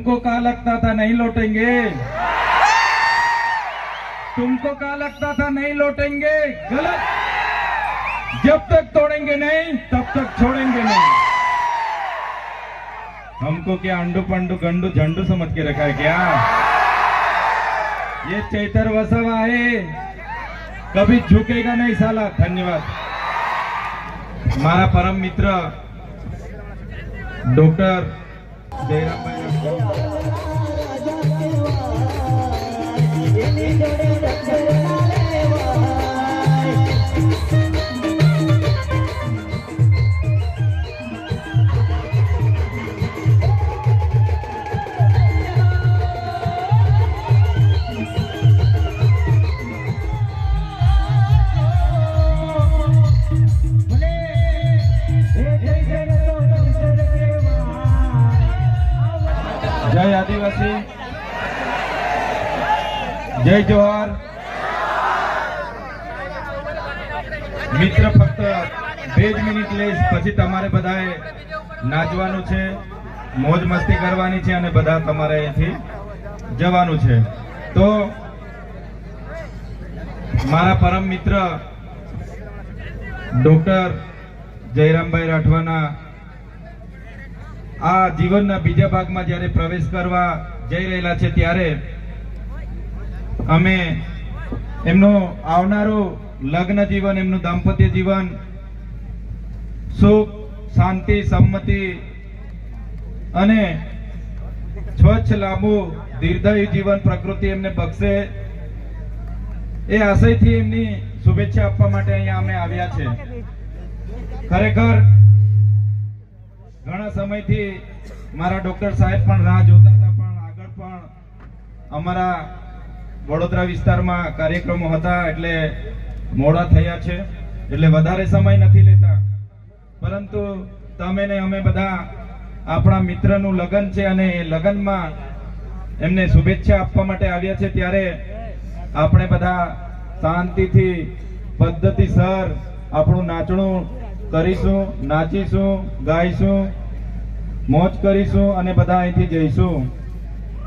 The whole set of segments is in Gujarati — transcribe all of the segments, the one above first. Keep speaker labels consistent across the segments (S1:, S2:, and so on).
S1: तुमको कहा लगता था नहीं लौटेंगे? तुमको कहा लगता था नहीं लौटेंगे? गलत। जब तक तोड़ेंगे नहीं, तब तक छोड़ेंगे नहीं। हमको क्या अंडू पंडू गंडू झंडू समझ के रखा है क्या? ये चैतर वसवा है कभी झुकेगा नहीं साला। धन्यवाद। हमारा परम मित्र, डॉक्टर ડોક્ટર જયરામભાઈ આદિવાસી. જય જોહાર મિત્ર ફક્ત બે જ મિનિટ લઈશ, પછી તમારે બધાએ નાચવાનું છે, મોજ મસ્તી કરવાની છે અને બધા તમારે અહીંથી જવાનું છે. તો મારા પરમ મિત્ર ડોક્ટર જયરામભાઈ રાઠવાના આ જીવનના બીજા ભાગમાં જ્યારે પ્રવેશ કરવા જઈ રહેલા છે ત્યારે અમે એમનું આવનારું લગ્ન જીવન, એમનું દાંપત્ય જીવન, સુખ, શાંતિ, સંમતિ અને સ્વચ્છ, લાંબુ, દીર્ઘાયુ જીવન પ્રકૃતિ એમને બક્ષે એ આશયથી એમની શુભેચ્છા આપવા માટે અહીંયા અમે આવ્યા છે. ખરેખર ઘણા સમયથી મારા ડોક્ટર સાહેબ પણ રાહ જોતા હતા, પણ આગળ પણ અમારા વડોદરા વિસ્તારમાં કાર્યક્રમો હતા, એટલે મોડા થયા છે, એટલે વધારે સમય નથી લેતા. પરંતુ તમે ને અમે બધા આપણા મિત્રનું લગ્ન છે અને એ લગ્નમાં એમને શુભેચ્છા આપવા માટે આવ્યા છે, ત્યારે આપણે બધા શાંતિથી, પદ્ધતિસર આપણું નાચણું કરીશું, નાચીશું, ગાઈશું મોજ કરીશું અને બધા અહીંથી જઈશું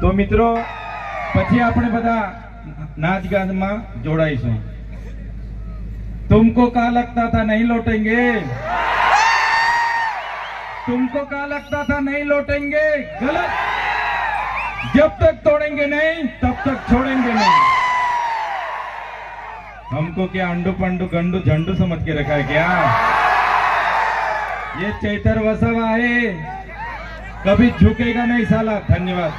S1: તો મિત્રો પછી આપણે બધા નાચ ગાનમાં જોડાઈશું तुमको क्या लगता था नहीं लौटेंगे तुमको क्या लगता था नहीं लौटेंगे गलत जब तक तोड़ेंगे नहीं तब तक छोड़ेंगे नहीं हमको क्या अंडू पंडू गंडू झंडू समझ के रखा है क्या ये चैतर वसवा है कभी झुकेगा नहीं साला धन्यवाद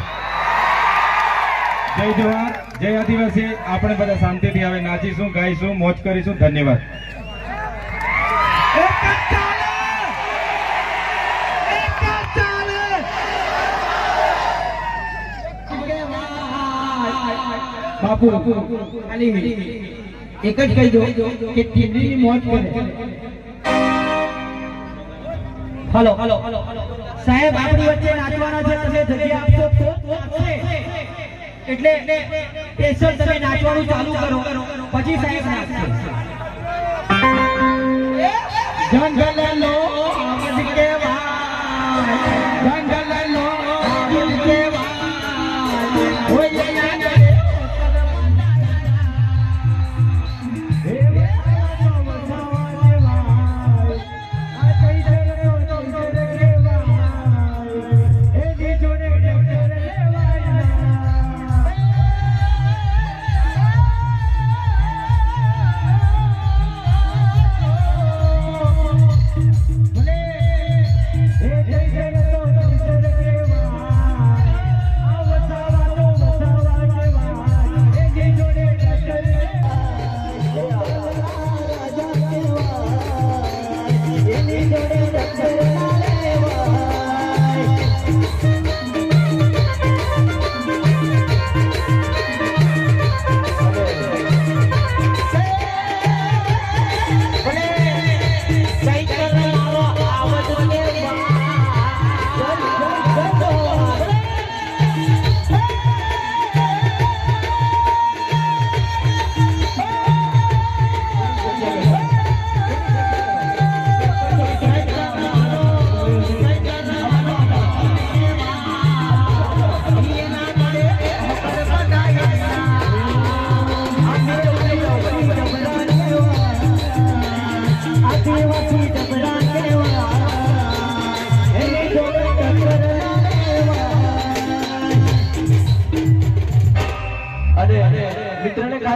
S1: જય જોહાર જય આદિવાસી આપણે બધા શાંતિથી હવે નાચીશું ગાઈશું મોજ કરીશું ધન્યવાદ
S2: બાપુ ખાલી એક જ કહી દો કે ટીમની મોજ કરે હલો હલો સાહેબ, આપણી વચ્ચે નાચવાના છે તમે જગ્યા આપશો તો. એટલે સ્પેશિયલ તમે નાચવાનું ચાલુ કરો પછી સાહેબ નાચશે જન અવાજ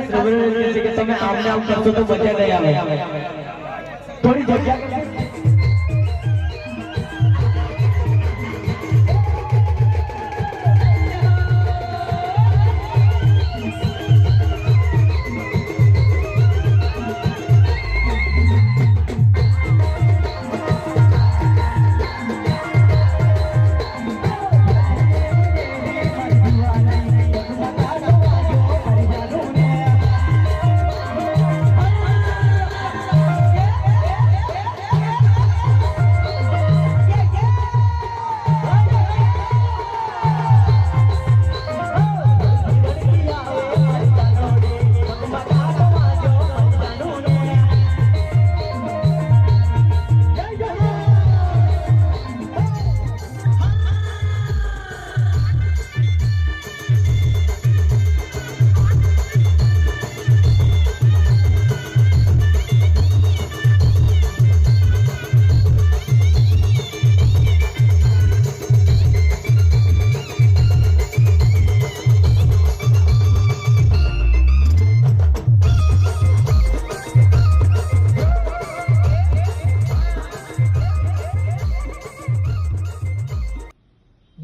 S2: સુબ્રત છે કે તમે આમને આમ કરશો તો મજા નહીં આવે. થોડી જગ્યા